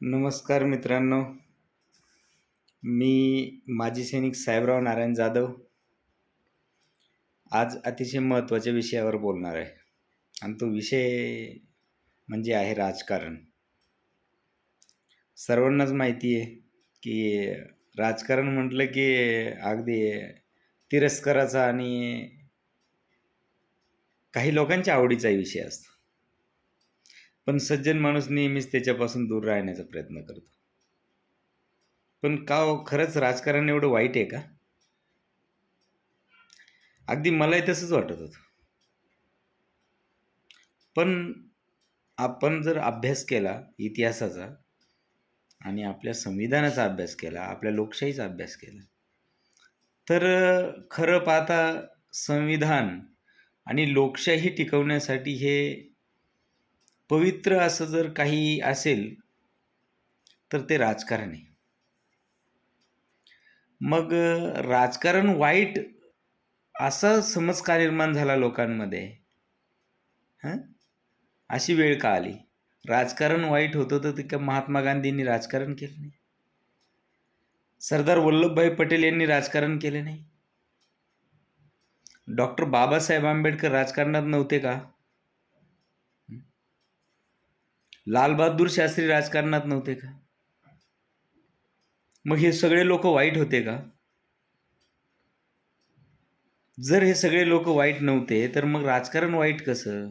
नमस्कार मित्रांनो. मी माजी सैनिक साहेबराव नारायण जाधव आज अतिशय महत्त्वाच्या विषयावर बोलणार आहे. आणि तो विषय म्हणजे आहे राजकारण. सर्वांनाच माहिती आहे की राजकारण म्हटलं की अगदी तिरस्काराचा आणि काही लोकांच्या आवडीचा विषय असतो. पण सज्जन माणूस नेहमीच त्याच्यापासून दूर राहण्याचा प्रयत्न करतो. पण का हो, खरंच राजकारण एवढं वाईट आहे का? अगदी मलाही तसंच वाटत होतं. पण आपण जर अभ्यास केला इतिहासाचा आणि आपल्या संविधानाचा अभ्यास केला आपल्या लोकशाहीचा अभ्यास केला तर खरं पाहता संविधान आणि लोकशाही टिकवण्यासाठी हे पवित्र असं जर काही असेल तर ते राजकारण आहे. मग राजकारण वाईट असा समज का निर्माण झाला लोकांमध्ये? हां? अशी वेळ का आली? राजकारण वाईट होतं तर का महात्मा गांधींनी राजकारण केलं नाही? सरदार वल्लभभाई पटेल यांनी राजकारण केले नाही? डॉक्टर बाबासाहेब आंबेडकर राजकारणात नव्हते का? लालबहादूर शास्त्री राजकारणात नव्हते का? मग हे सगळे लोक वाईट होते का? जर हे सगळे लोक वाईट नव्हते तर मग राजकारण वाईट कसं?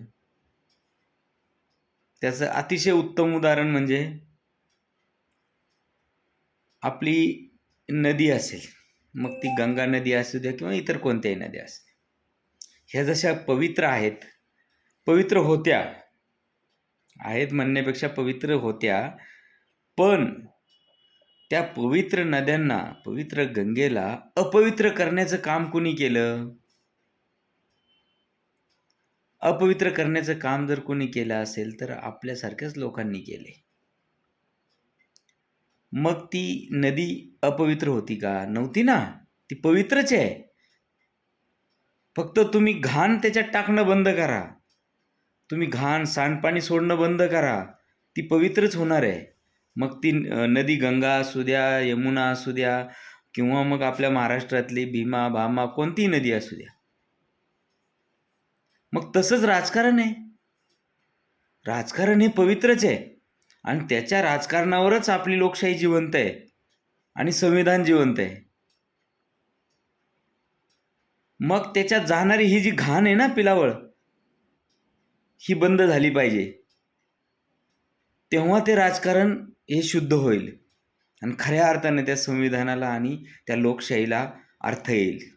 त्याचं अतिशय उत्तम उदाहरण म्हणजे आपली नदी असेल मग ती गंगा नदी असू द्या किंवा इतर कोणत्याही नद्या असू द्या. ह्या जशा पवित्र आहेत पवित्र होत्या आहेत म्हणण्यापेक्षा पवित्र होत्या. पण त्या पवित्र नद्यांना पवित्र गंगेला अपवित्र करण्याचं काम कुणी केलं? अपवित्र करण्याचं काम जर कोणी केलं असेल तर आपल्यासारख्याच लोकांनी केले. मग ती नदी अपवित्र होती का? नव्हती ना. ती पवित्रच आहे. फक्त तुम्ही घाण त्याच्यात टाकणं बंद करा. तुम्ही घाण सांडपाणी सोडणं बंद करा. ती पवित्रच होणार आहे. मग ती नदी गंगा असू द्या यमुना असू द्या किंवा मग आपल्या महाराष्ट्रातली भीमा भामा कोणतीही नदी असू द्या. मग तसंच राजकारण आहे. राजकारण हे पवित्रच आहे. आणि त्याच्या राजकारणावरच आपली लोकशाही जिवंत आहे. आणि संविधान जिवंत आहे. मग त्याच्यात जाणारी ही जी घाण आहे ना पिलावळ ही बंद झाली पाहिजे. तेव्हा ते राजकारण हे शुद्ध होईल. आणि खऱ्या अर्थाने त्या संविधानाला आणि त्या लोकशाहीला अर्थ येईल.